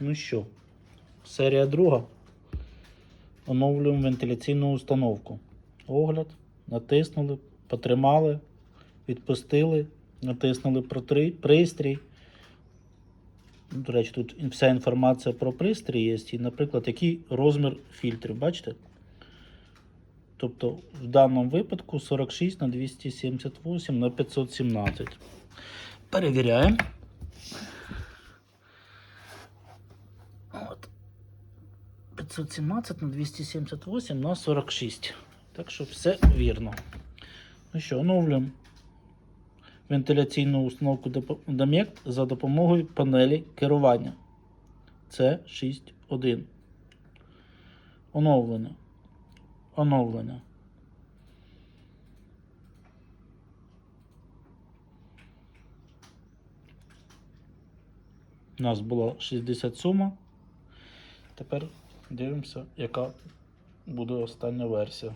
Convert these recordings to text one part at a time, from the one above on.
Ну що, серія друга. Оновлюємо вентиляційну установку. Огляд, натиснули, потримали, відпустили, натиснули про три- пристрій. До речі, тут вся інформація про пристрій є. І, наприклад, який розмір фільтрів, бачите? Тобто в даному випадку 46 на 278 на 517. Перевіряємо. 517 на 278 на 46. Так що все вірно. Ну що, оновлюємо вентиляційну установку Домєкт за допомогою панелі керування. Це 6.1. Оновлення. Оновлення. У нас була 67. Тепер дивимося, яка буде остання версія.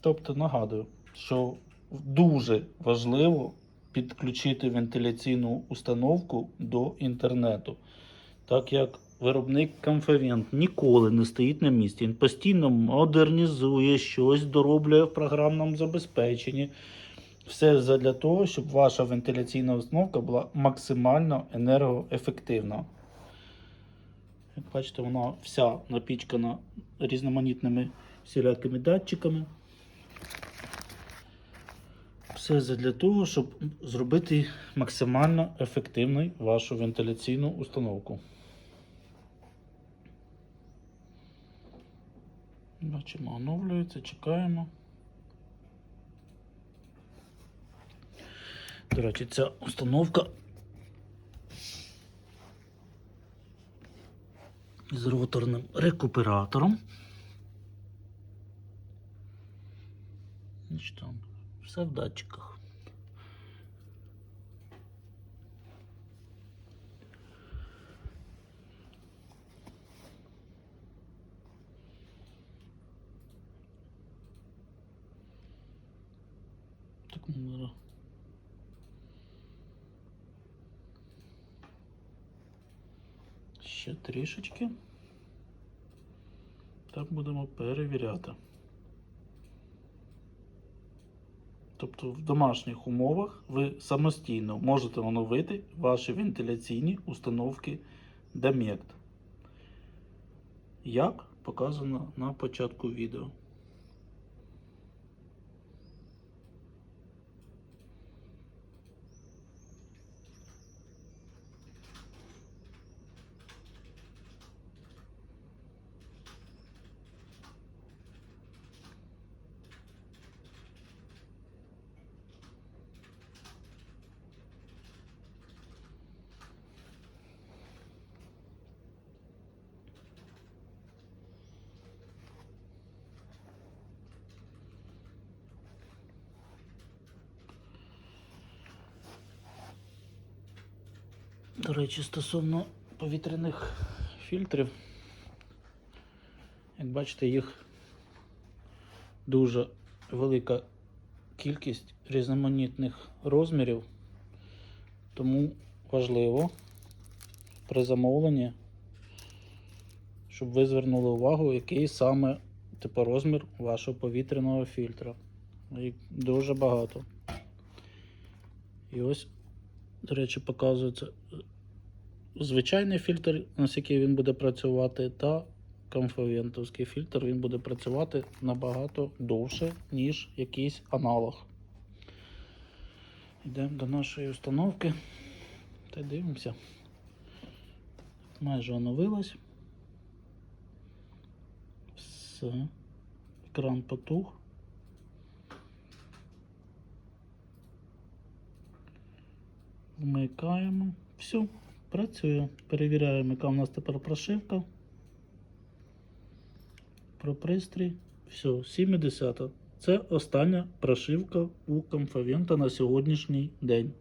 Тобто нагадую, що дуже важливо підключити вентиляційну установку до інтернету. Так як виробник Comfavent ніколи не стоїть на місці, він постійно модернізує щось, дороблює в програмному забезпеченні. Все для того, щоб ваша вентиляційна установка була максимально енергоефективна. Як бачите, вона вся напічкана різноманітними всілякими датчиками. Все для того, щоб зробити максимально ефективною вашу вентиляційну установку. Бачимо, оновлюється, чекаємо. До речі, ця установка з роторним рекуператором. Значить, там все в датчиках. Так, ну, Ще трішечки. Так будемо перевіряти. Тобто в домашніх умовах ви самостійно можете оновити ваші вентиляційні установки Домєкт. Як показано на початку відео. До речі, стосовно повітряних фільтрів, як бачите, їх дуже велика кількість різноманітних розмірів, тому важливо при замовленні, щоб ви звернули увагу, який саме типу розмір вашого повітряного фільтра. Їх дуже багато. І ось до речі, показується звичайний фільтр, наскільки він буде працювати, та комфавентовський фільтр він буде працювати набагато довше, ніж якийсь аналог. Йдемо до нашої установки та дивимося. Майже оновилась. Все. Екран потух. Вмикаємо. Все, працює. Перевіряємо, яка у нас тепер прошивка. Про пристрій. Все, 70. Це остання прошивка у Комфавента на сьогоднішній день.